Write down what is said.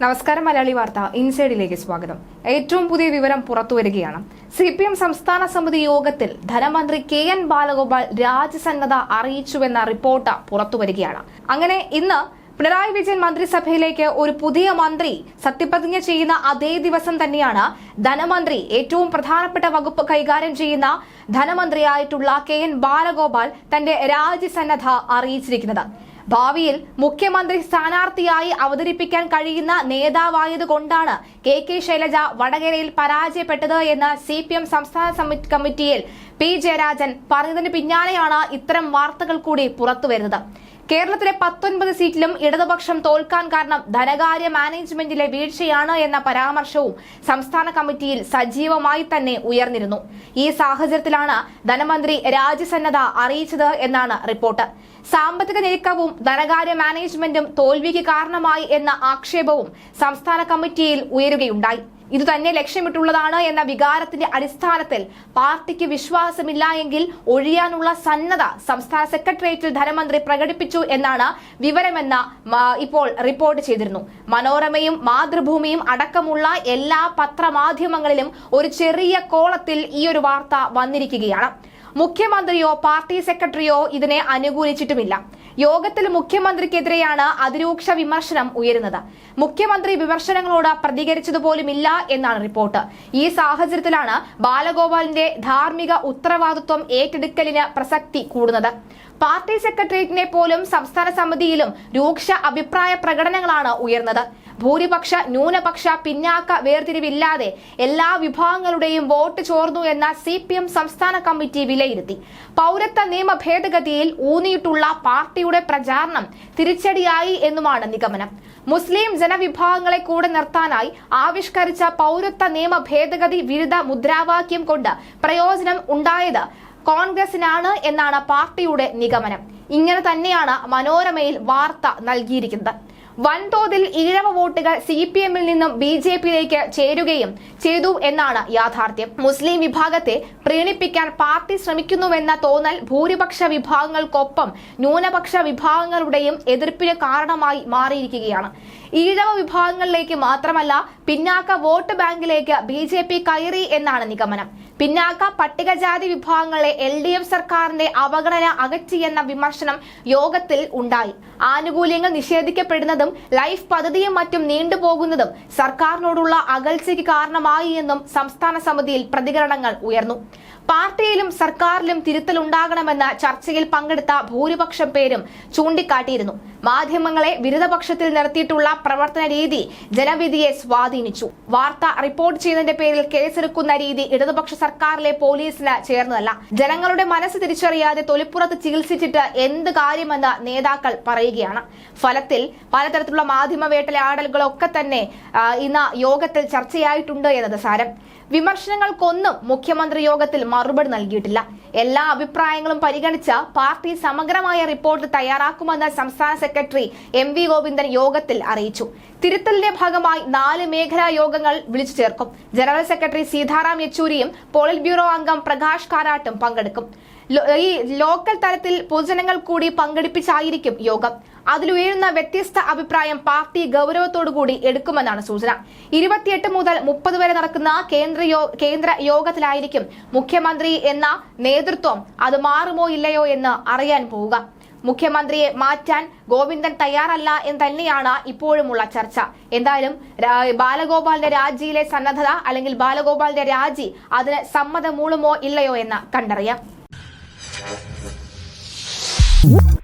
നമസ്കാരം മലയാളി വാർത്ത. ഇൻസൈഡിലേക്ക് സ്വാഗതം. ഏറ്റവും പുതിയ വിവരം പുറത്തുവരികയാണ്. സി പി എം സംസ്ഥാന സമിതി യോഗത്തിൽ ധനമന്ത്രി കെ എൻ ബാലഗോപാൽ രാജ്യസന്നദ്ധ അറിയിച്ചുവെന്ന റിപ്പോർട്ട് പുറത്തുവരികയാണ്. അങ്ങനെ ഇന്ന് പിണറായി വിജയൻ മന്ത്രിസഭയിലേക്ക് ഒരു പുതിയ മന്ത്രി സത്യപ്രതിജ്ഞ ചെയ്യുന്ന അതേ ദിവസം തന്നെയാണ് ധനമന്ത്രി ഏറ്റവും പ്രധാനപ്പെട്ട വകുപ്പ് കൈകാര്യം ചെയ്യുന്ന ധനമന്ത്രിയായിട്ടുള്ള കെ എൻ ബാലഗോപാൽ തന്റെ രാജ്യസന്നദ്ധ അറിയിച്ചിരിക്കുന്നത്. ഭാവിയിൽ മുഖ്യമന്ത്രി സ്ഥാനാർത്ഥിയായി അവതരിപ്പിക്കാൻ കഴിയുന്ന നേതാവായതുകൊണ്ടാണ് കെ കെ ശൈലജ വടകരയിൽ പരാജയപ്പെട്ടത് എന്ന് സി പി എം സംസ്ഥാന കമ്മിറ്റിയിൽ പി ജയരാജൻ പറഞ്ഞതിന് പിന്നാലെയാണ് ഇത്തരം വാർത്തകൾ കൂടി പുറത്തുവരുന്നത്. കേരളത്തിലെ പത്തൊൻപത് സീറ്റിലും ഇടതുപക്ഷം തോൽക്കാൻ കാരണം ധനകാര്യ മാനേജ്മെന്റിലെ വീഴ്ചയാണ് എന്ന പരാമർശവും സംസ്ഥാന കമ്മിറ്റിയിൽ സജീവമായി തന്നെ ഉയർന്നിരുന്നു. ഈ സാഹചര്യത്തിലാണ് ധനമന്ത്രി രാജ്യസന്നദ്ധ അറിയിച്ചത് എന്നാണ് റിപ്പോർട്ട്. സാമ്പത്തിക ഞെരുക്കവും ധനകാര്യ മാനേജ്മെന്റും തോൽവിക്ക് കാരണമായി എന്ന ആക്ഷേപവും സംസ്ഥാന കമ്മിറ്റിയിൽ ഉയരുകയുണ്ടായി. ഇതുതന്നെ ലക്ഷ്യമിട്ടുള്ളതാണ് എന്ന വികാരത്തിന്റെ അടിസ്ഥാനത്തിൽ പാർട്ടിക്ക് വിശ്വാസമില്ല എങ്കിൽ ഒഴിയാനുള്ള സന്നദ്ധ സംസ്ഥാന സെക്രട്ടേറിയറ്റിൽ ധനമന്ത്രി പ്രകടിപ്പിച്ചു എന്നാണ് വിവരമെന്ന ഇപ്പോൾ റിപ്പോർട്ട് ചെയ്തിരുന്നു. മനോരമയും മാതൃഭൂമിയും അടക്കമുള്ള എല്ലാ പത്രമാധ്യമങ്ങളിലും ഒരു ചെറിയ കോളത്തിൽ ഈ ഒരു വാർത്ത വന്നിരിക്കുകയാണ്. മുഖ്യമന്ത്രിയോ പാർട്ടി സെക്രട്ടറിയോ ഇതിനെ അനുകൂലിച്ചിട്ടുമില്ല. യോഗത്തിൽ മുഖ്യമന്ത്രിക്കെതിരെയാണ് അതിരൂക്ഷ വിമർശനം ഉയരുന്നത്. മുഖ്യമന്ത്രി വിമർശനങ്ങളോട് പ്രതികരിച്ചതുപോലുമില്ല എന്നാണ് റിപ്പോർട്ട്. ഈ സാഹചര്യത്തിലാണ് ബാലഗോപാലിന്റെ ധാർമ്മിക ഉത്തരവാദിത്വം ഏറ്റെടുക്കലിന് പ്രസക്തി കൂടുന്നത്. പാർട്ടി സെക്രട്ടേറിയറ്റിനെ പോലും സംസ്ഥാന സമിതിയിലും രൂക്ഷ അഭിപ്രായ പ്രകടനങ്ങളാണ് ഉയർന്നത്. ഭൂരിപക്ഷ ന്യൂനപക്ഷ പിന്നാക്ക വേർതിരിവില്ലാതെ എല്ലാ വിഭാഗങ്ങളുടെയും വോട്ട് ചോർന്നു എന്ന സി സംസ്ഥാന കമ്മിറ്റി വിലയിരുത്തി. പൗരത്വ നിയമ ഭേദഗതിയിൽ ഊന്നിയിട്ടുള്ള പാർട്ടിയുടെ പ്രചാരണം തിരിച്ചടിയായി എന്നുമാണ് നിഗമനം. മുസ്ലിം ജനവിഭാഗങ്ങളെ കൂടെ നിർത്താനായി ആവിഷ്കരിച്ച പൗരത്വ നിയമ ഭേദഗതി വിരുദ്ധ മുദ്രാവാക്യം കൊണ്ട് പ്രയോജനം ഉണ്ടായത് കോൺഗ്രസിനാണ് എന്നാണ് പാർട്ടിയുടെ നിഗമനം. ഇങ്ങനെ തന്നെയാണ് മനോരമയിൽ വാർത്ത നൽകിയിരിക്കുന്നത്. വൻതോതിൽ ഈഴവ വോട്ടുകൾ സി പി എമ്മിൽ നിന്നും ബി ജെ പിയിലേക്ക് ചേരുകയും ചെയ്തു എന്നാണ് യാഥാർത്ഥ്യം. മുസ്ലിം വിഭാഗത്തെ പ്രീണിപ്പിക്കാൻ പാർട്ടി ശ്രമിക്കുന്നുവെന്ന തോന്നൽ ഭൂരിപക്ഷ വിഭാഗങ്ങൾക്കൊപ്പം ന്യൂനപക്ഷ വിഭാഗങ്ങളുടെയും എതിർപ്പിന് കാരണമായി മാറിയിരിക്കുകയാണ്. ഈഴവ വിഭാഗങ്ങളിലേക്ക് മാത്രമല്ല പിന്നാക്ക വോട്ട് ബാങ്കിലേക്ക് ബി കയറി എന്നാണ് നിഗമനം. പിന്നാക്ക പട്ടികജാതി വിഭാഗങ്ങളെ എൽ ഡി എഫ് സർക്കാരിന്റെ അവഗണന അകറ്റിയെന്ന വിമർശനം യോഗത്തിൽ ഉണ്ടായി. ആനുകൂല്യങ്ങൾ നിഷേധിക്കപ്പെടുന്നതും ലൈഫ് പദ്ധതിയും മറ്റും നീണ്ടുപോകുന്നതും സർക്കാരിനോടുള്ള അകൽച്ചയ്ക്ക് കാരണമായി എന്നും സംസ്ഥാന സമിതിയിൽ പ്രതികരണങ്ങൾ ഉയർന്നു. പാർട്ടിയിലും സർക്കാരിലും തിരുത്തലുണ്ടാകണമെന്ന ചർച്ചയിൽ പങ്കെടുത്ത ഭൂരിപക്ഷം പേരും ചൂണ്ടിക്കാട്ടിയിരുന്നു. മാധ്യമങ്ങളെ വിരുദ്ധപക്ഷത്തിൽ നിർത്തിയിട്ടുള്ള പ്രവർത്തന രീതി ജനവിധിയെ സ്വാധീനിച്ചു. വാർത്ത റിപ്പോർട്ട് ചെയ്യുന്നതിന്റെ പേരിൽ കേസെടുക്കുന്ന രീതി ഇടതുപക്ഷ സർക്കാരിലെ പോലീസിന് ചേർന്നതല്ല. ജനങ്ങളുടെ മനസ്സ് തിരിച്ചറിയാതെ തൊലിപ്പുറത്ത് ചികിത്സിച്ചിട്ട് എന്ത് കാര്യമെന്ന് നേതാക്കൾ പറയുകയാണ്. ഫലത്തിൽ പലതരത്തിലുള്ള മാധ്യമ വേട്ടലാടലുകളൊക്കെ തന്നെ ഇന്ന് യോഗത്തിൽ ചർച്ചയായിട്ടുണ്ട് എന്നത് സാരം. വിമർശനങ്ങൾക്കൊന്നും മുഖ്യമന്ത്രി യോഗത്തിൽ മറുപടി നൽകിയിട്ടില്ല. എല്ലാ അഭിപ്രായങ്ങളും പരിഗണിച്ച പാർട്ടി സമഗ്രമായ റിപ്പോർട്ട് തയ്യാറാക്കുമെന്ന് സംസ്ഥാന സെക്രട്ടറി എം വി ഗോവിന്ദൻ യോഗത്തിൽ അറിയിച്ചു. തിരുത്തലിന്റെ ഭാഗമായി നാല് മേഖലാ യോഗങ്ങൾ വിളിച്ചു ചേർക്കും. ജനറൽ സെക്രട്ടറി സീതാറാം യെച്ചൂരിയും പോളിറ്റ് ബ്യൂറോ അംഗം പ്രകാശ് കാരാട്ടും പങ്കെടുക്കും. ഈ ലോക്കൽ തലത്തിൽ പൊതുജനങ്ങൾ കൂടി പങ്കെടുപ്പിച്ചായിരിക്കും യോഗം. അതിലുയരുന്ന വ്യത്യസ്ത അഭിപ്രായം പാർട്ടി ഗൗരവത്തോടുകൂടി എടുക്കുമെന്നാണ് സൂചന. ഇരുപത്തിയെട്ട് മുതൽ മുപ്പത് വരെ നടക്കുന്ന കേന്ദ്ര കേന്ദ്ര യോഗത്തിലായിരിക്കും മുഖ്യമന്ത്രി എന്ന നേതൃത്വം അത് മാറുമോ ഇല്ലയോ എന്ന് അറിയാൻ പോവുക. മുഖ്യമന്ത്രിയെ മാറ്റാൻ ഗോവിന്ദൻ തയ്യാറല്ല എന്ന് തന്നെയാണ് ഇപ്പോഴുമുള്ള ചർച്ച. എന്തായാലും ബാലഗോപാലിന്റെ രാജിയിലെ സന്നദ്ധത അല്ലെങ്കിൽ ബാലഗോപാലിന്റെ രാജി അതിന് സമ്മതമൂളുമോ ഇല്ലയോ എന്ന് കണ്ടറിയാം. Woo!